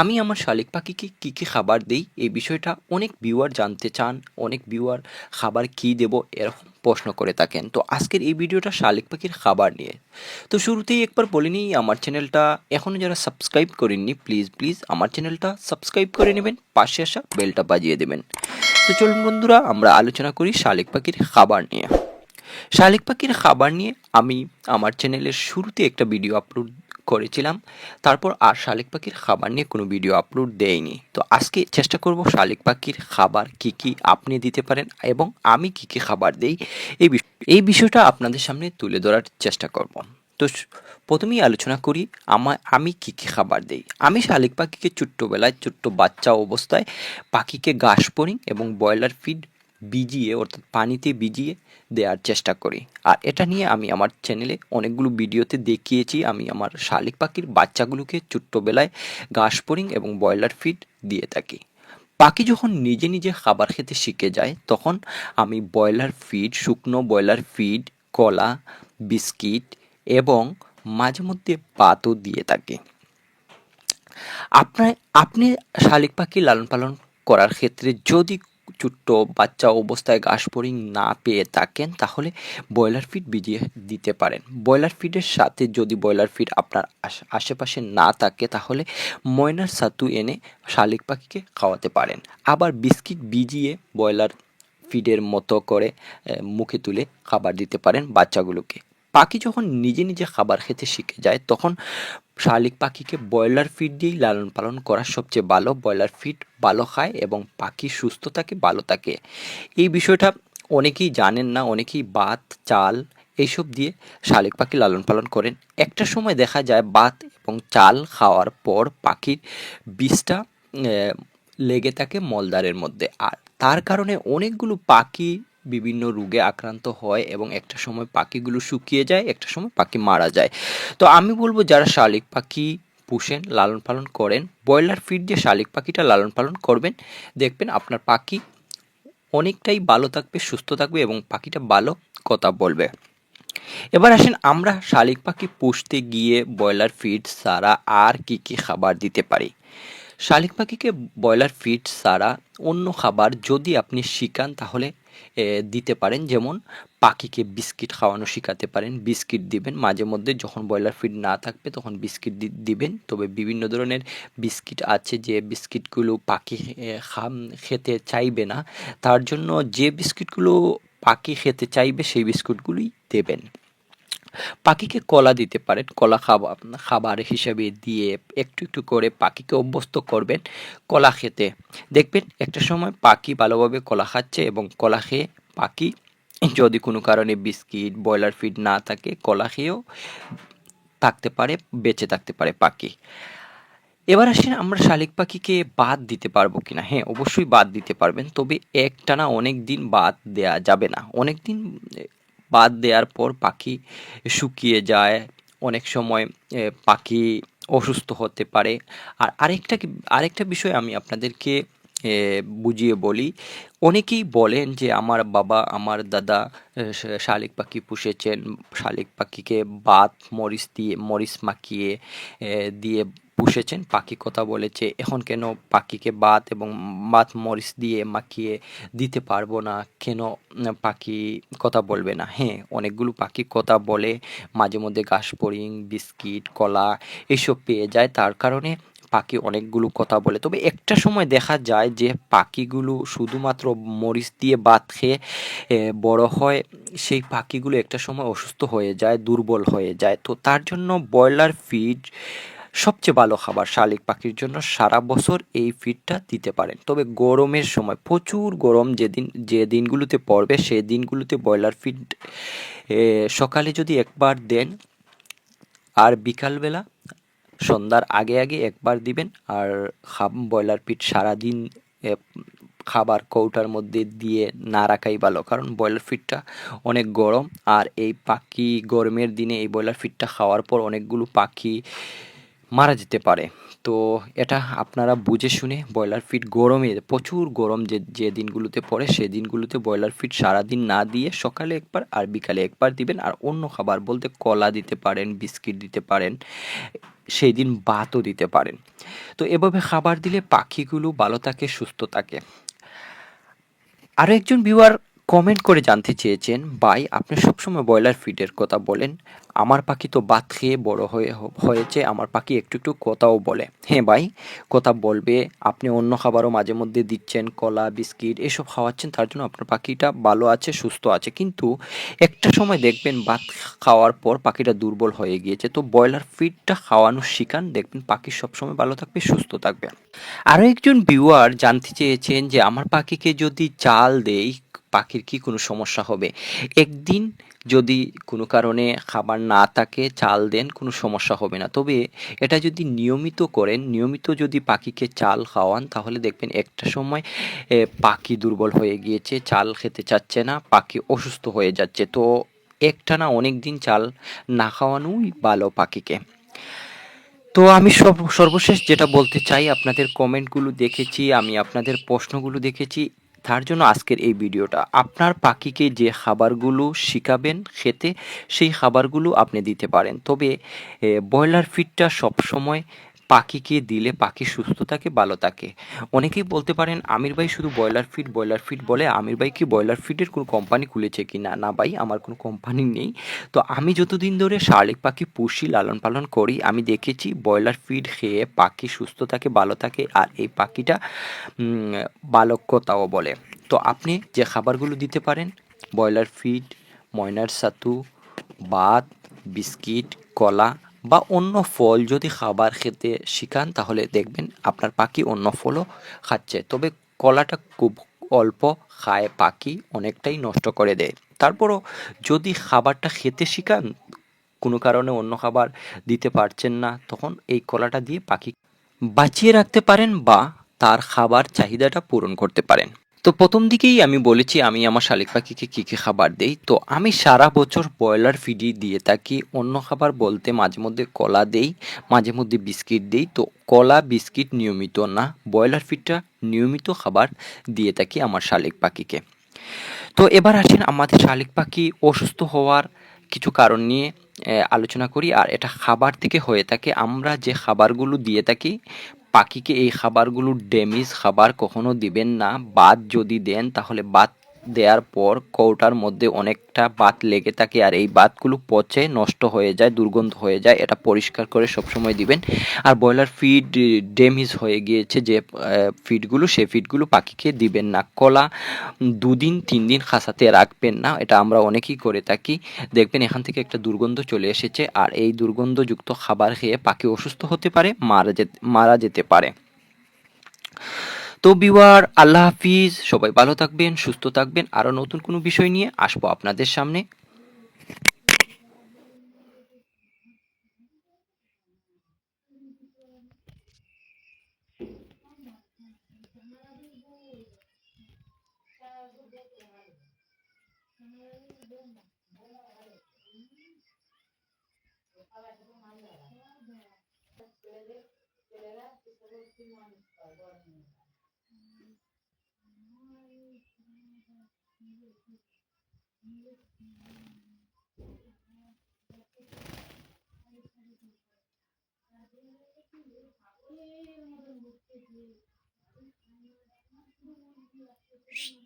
আমি আমার শালিক পাখিকে কী কী খাবার দিই, এই বিষয়টা অনেক ভিউয়ার জানতে চান, অনেক ভিউয়ার খাবার কী দেব এরকম প্রশ্ন করে থাকেন। তো আজকের এই ভিডিওটা শালিক পাখির খাবার নিয়ে। তো শুরুতেই একবার বলে নিই, আমার চ্যানেলটা এখনও যারা সাবস্ক্রাইব করেননি প্লিজ প্লিজ আমার চ্যানেলটা সাবস্ক্রাইব করে নেবেন, পাশে আসা বেলটা বাজিয়ে দেবেন। তো চলুন বন্ধুরা, আমরা আলোচনা করি শালিক পাখির খাবার নিয়ে। শালিক পাখির খাবার নিয়ে আমি আমার চ্যানেলের শুরুতে একটা ভিডিও আপলোড করেছিলাম। তারপর আর শালিক পাখির খাবার নিয়ে কোনো ভিডিও আপলোড দেয়নি। তো আজকে চেষ্টা করব শালিক পাখির খাবার কি কি আপনি দিতে পারেন এবং আমি কি কি খাবার দেই, এই এই বিষয়টা আপনাদের সামনে তুলে ধরার চেষ্টা করব। তো প্রথমেই আলোচনা করি আমার আমি কি কি খাবার দেই। আমি শালিক পাখিকে ছোট্টবেলায় ছোট্ট বাচ্চা অবস্থায় পাখিকে ঘাস এবং ব্রয়লার ফিড ভিজিয়ে অর্থাৎ পানিতে ভিজিয়ে দেওয়ার চেষ্টা করি। আর এটা নিয়ে আমি আমার চ্যানেলে অনেকগুলো ভিডিওতে দেখিয়েছি। আমি আমার শালিক পাখির বাচ্চাগুলোকে ছোট্টবেলায় ঘাস পরিং এবং ব্রয়লার ফিড দিয়ে থাকি। পাখি যখন নিজে নিজে খাবার খেতে শিখে যায়, তখন আমি ব্রয়লার ফিড শুকনো ব্রয়লার ফিড কলা, বিস্কিট এবং মাঝে মধ্যে পাতও দিয়ে থাকি। আপনার, আপনি শালিক পাখি লালন পালন করার ক্ষেত্রে যদি ছোট্ট বাচ্চা অবস্থায় ঘাস ফড়িং না পেয়ে থাকেন, তাহলে ব্রয়লার ফিড ভিজিয়ে দিতে পারেন। ব্রয়লার ফিডের সাথে যদি ব্রয়লার ফিড আপনার আশ- আশেপাশে না থাকে, তাহলে ময়নার ছাতু এনে শালিক পাখিকে খাওয়াতে পারেন। আবার বিস্কিট ভিজিয়ে ব্রয়লার ফিডের মতো করে মুখে তুলে খাবার দিতে পারেন বাচ্চাগুলোকে। পাখি যখন নিজে নিজে খাবার খেতে শিখে যায়, তখন শালিক পাখিকে ব্রয়লার ফিড দিয়েই লালন পালন করা সবচেয়ে ভালো। ব্রয়লার ফিড ভালো খায় এবং পাখি সুস্থ থাকে, ভালো থাকে। এই বিষয়টা অনেকেই জানেন না, অনেকেই ভাত, চাল এইসব দিয়ে শালিক পাখি লালন পালন করেন। একটা সময় দেখা যায় ভাত এবং চাল খাওয়ার পর পাখির বিষটা লেগে থাকে মলদারের মধ্যে। আর তার কারণে অনেকগুলো পাখি বিভিন্ন রোগে আক্রান্ত হয় এবং একটা সময় পাখিগুলো শুকিয়ে যায়, একটা সময় পাখি মারা যায়। তো আমি বলব যারা শালিক পাখি পুষেন, লালন পালন করেন, ব্রয়লার ফিড দিয়ে শালিক পাখিটা লালন পালন করবেন। দেখবেন আপনার পাখি অনেকটাই ভালো থাকবে, সুস্থ থাকবে এবং পাখিটা ভালো কথা বলবে। এবার আসেন আমরা শালিক পাখি পুষতে গিয়ে ব্রয়লার ফিড ছাড়া আর কি কি খাবার দিতে পারি? শালিক পাখিকে ব্রয়লার ফিড ছাড়া অন্য খাবার যদি আপনি শিখান তাহলে দিতে পারেন। যেমন পাখিকে বিস্কিট খাওয়ানো শেখাতে পারেন, বিস্কিট দিবেন। মাঝে মধ্যে যখন ব্রয়লার ফিড না থাকবে তখন বিস্কিট দিবেন। তবে বিভিন্ন ধরনের বিস্কিট আছে যে বিস্কিটগুলো পাখি খেতে চাইবে না। তার জন্য যে বিস্কিটগুলো পাখি খেতে চাইবে সেই বিস্কুটগুলোই দেবেন। পাখিকে কলা দিতে পারেন, কলা খাবার খাবার হিসেবে দিয়ে একটু একটু করে পাখিকে অভ্যস্ত করবেন কলা খেতে। দেখবেন একটা সময় পাখি ভালোভাবে কলা খাচ্ছে এবং কলা খেয়ে পাখি যদি কোনো কারণে বিস্কিট, ব্রয়লার ফিড না থাকে, কলা খেয়েও থাকতে পারে, বেঁচে থাকতে পারে পাখি। এবার আসেন আমরা শালিক পাখিকে বাদ দিতে পারব কিনা? হ্যাঁ অবশ্যই বাদ দিতে পারবেন, তবে একটানা অনেক দিন বাদ দেয়া যাবে না। অনেক দিন বাদ দেওয়ার পর পাখি শুকিয়ে যায়। অনেক সময় পাখি অসুস্থ হতে পারে। আর আরেকটা আরেকটা বিষয় আমি আপনাদেরকে বুঝিয়ে বলি। অনেকেই বলেন যে, আমার বাবা, আমার দাদা শালিক পাখি পুষেছেন। শালিক পাখিকে বাত, মরিচ দিয়ে, মরিচ মাখিয়ে দিয়ে পুষেছেন, পাখি কথা বলেছে, এখন কেন পাখিকে বাত এবং বাত মরিচ দিয়ে মাখিয়ে দিতে পারব না? কেন পাখি কথা বলবে না? হ্যাঁ অনেকগুলো পাখি কথা বলে, মাঝে মধ্যে ঘাস ফড়িং বিস্কিট, কলা এসব পেয়ে যায়। তার কারণে পাখি অনেকগুলো কথা বলে। তবে একটা সময় দেখা যায় যে পাখিগুলো শুধুমাত্র মরিচ দিয়ে ভাত খেয়ে বড় হয়, সেই পাখিগুলো একটা সময় অসুস্থ হয়ে যায়, দুর্বল হয়ে যায়। তো তার জন্য ব্রয়লার ফিড সবচেয়ে ভালো খাবার শালিক পাখির জন্য সারা বছর এই ফিডটা দিতে পারেন। তবে গরমের সময় প্রচুর গরম যেদিন, যে দিনগুলোতে পড়বে, সেই দিনগুলোতে ব্রয়লার ফিড সকালে যদি একবার দেন, আর বিকালবেলা, সন্ধ্যার আগে আগে একবার দিবেন, আর ব্রয়লার ফিড সারাদিন খাবার কৌটার মধ্যে দিয়ে না রাখাই ভালো। কারণ ব্রয়লার ফিডটা অনেক গরম, আর এই পাখি গরমের দিনে এই ব্রয়লার ফিডটা খাওয়ার পর অনেকগুলো পাখি মারা যেতে পারে। তো এটা আপনারা বুঝে শুনে ব্রয়লার ফিড গরমে, প্রচুর গরম যে যে দিনগুলোতে পড়ে, সে দিনগুলোতে ব্রয়লার ফিড সারাদিন না দিয়ে সকালে একবার আর বিকালে একবার দিবেন। আর অন্য খাবার বলতে কলা দিতে পারেন, বিস্কিট দিতে পারেন, সেই দিন ভাতও দিতে পারেন। তো এভাবে খাবার দিলে পাখিগুলো ভালো থাকে, সুস্থ থাকে। আরও একজন ভিউয়ার কমেন্ট করে জানতে চেয়েছেন, ভাই, আপনি সবসময় ব্রয়লার ফিডের কথা বলেন। আমার পাখি তো ভাত খেয়ে বড় হয়ে হয়েছে, আমার পাখি একটু একটু কথাও বলে। হ্যাঁ ভাই, কথা বলবে। আপনি অন্য খাবারও মাঝে মধ্যে দিচ্ছেন, কলা, বিস্কিট, এসব খাওয়াচ্ছেন, তার জন্য আপনার পাখিটা ভালো আছে, সুস্থ আছে। কিন্তু একটা সময় দেখবেন ভাত খাওয়ার পর পাখিটা দুর্বল হয়ে গিয়েছে। তো ব্রয়লার ফিডটা খাওয়ানো শিখান দেখবেন পাখি সবসময় ভালো থাকবে, সুস্থ থাকবে। আরও একজন ভিউয়ার জানতে চেয়েছেন যে, আমার পাখিকে যদি চাল দেই পাখির কি কোনো সমস্যা হবে? একদিন যদি কোনো কারণে খাবার না থাকে, চাল দেন, কোনো সমস্যা হবে না। তবে এটা যদি নিয়মিত করেন, নিয়মিত যদি পাখিকে চাল খাওয়ান, তাহলে দেখবেন একটা সময় পাখি দুর্বল হয়ে গিয়েছে, চাল খেতে চাচ্ছে না, পাখি অসুস্থ হয়ে যাচ্ছে। তো একটানা অনেক দিন চাল না খাওয়ানোই ভালো পাখিকে। তো আমি সব সর্বশেষ যেটা বলতে চাই, আপনাদের কমেন্টগুলো দেখেছি, আমি আপনাদের প্রশ্নগুলো দেখেছি। তার জন্য আজকের এই ভিডিওটা। আপনার পাখিকে যে খাবারগুলো শিখাবেন খেতে, সেই খাবারগুলো আপনি দিতে পারেন। তবে ব্রয়লার ফিডটা সবসময় পাখিকে দিলে পাখি সুস্থ থাকে ভালো থাকে। অনেকেই বলতে পারেন আমির ভাই শুধু ব্রয়লার ফিড ব্রয়লার ফিড বলে আমির ভাই কি ব্রয়লার ফিডের কোনো কোম্পানি খুলেছে কি না? না ভাই আমার কোনো কোম্পানি নেই। তো আমি যতদিন ধরে শালিক পাখি পুষি লালন পালন করি আমি দেখেছি ব্রয়লার ফিড খেয়ে পাখি সুস্থ থাকে ভালো থাকে আর এই পাখিটা উম, বালক্যতাও বলে। তো আপনি যে খাবারগুলো দিতে পারেন ব্রয়লার ফিড ময়নার ছাতু ভাত বিস্কিট কলা বা অন্য ফল যদি খাবার খেতে শিখান, তাহলে দেখবেন আপনার পাখি অন্য ফলও খাচ্ছে। তবে কলাটা খুব অল্প খায়, পাখি অনেকটাই নষ্ট করে দেয়। তারপরও যদি খাবারটা খেতে শিখান, কোনো কারণে অন্য খাবার দিতে পারছেন না, তখন এই কলাটা দিয়ে পাখি বাঁচিয়ে রাখতে পারেন বা তার খাবার চাহিদাটা পূরণ করতে পারেন। তো প্রথম দিকেই আমি বলেছি আমি আমার শালিক পাখিকে কী কী খাবার দেই। তো আমি সারা বছর ব্রয়লার ফিডি দিয়ে থাকি। অন্য খাবার বলতে মাঝে মধ্যে কলা দেই, মাঝে মধ্যে বিস্কিট দেই। তো কলা, বিস্কিট নিয়মিত না, ব্রয়লার ফিডটা নিয়মিত খাবার দিয়ে থাকি আমার শালিক পাখিকে। তো এবার আসেন আমাদের শালিক পাখি অসুস্থ হওয়ার কিছু কারণ নিয়ে আলোচনা করি। আর এটা খাবার থেকে হয়ে থাকে। আমরা যে খাবারগুলো দিয়ে থাকি পাখিকে এই খাবারগুলো ড্যামেজ খাবার কখনো দিবেন না। বাদ যদি দেন তাহলে বাদ দেওয়ার পর কৌটার মধ্যে অনেকটা বাত লেগে থাকে আর এই বাতগুলো পচে নষ্ট হয়ে যায়, দুর্গন্ধ হয়ে যায়, এটা পরিষ্কার করে সবসময় দিবেন। আর ব্রয়লার ফিড ড্যামেজ হয়ে গিয়েছে যে ফিডগুলো সেই ফিডগুলো পাখিকে দিবেন না। কলা দুদিন তিন দিন খাসাতে রাখবেন না, এটা আমরা অনেকেই করে থাকি। দেখবেন এখান থেকে একটা দুর্গন্ধ চলে এসেছে আর এই দুর্গন্ধযুক্ত খাবার খেয়ে পাখি অসুস্থ হতে পারে, মারা যেতে মারা যেতে পারে। তো বিওয়ার আল্লাহ হাফিজ, সবাই ভালো থাকবেন, সুস্থ থাকবেন। আরও নতুন কোনো বিষয় নিয়ে আসব আপনাদের সামনে। Shh.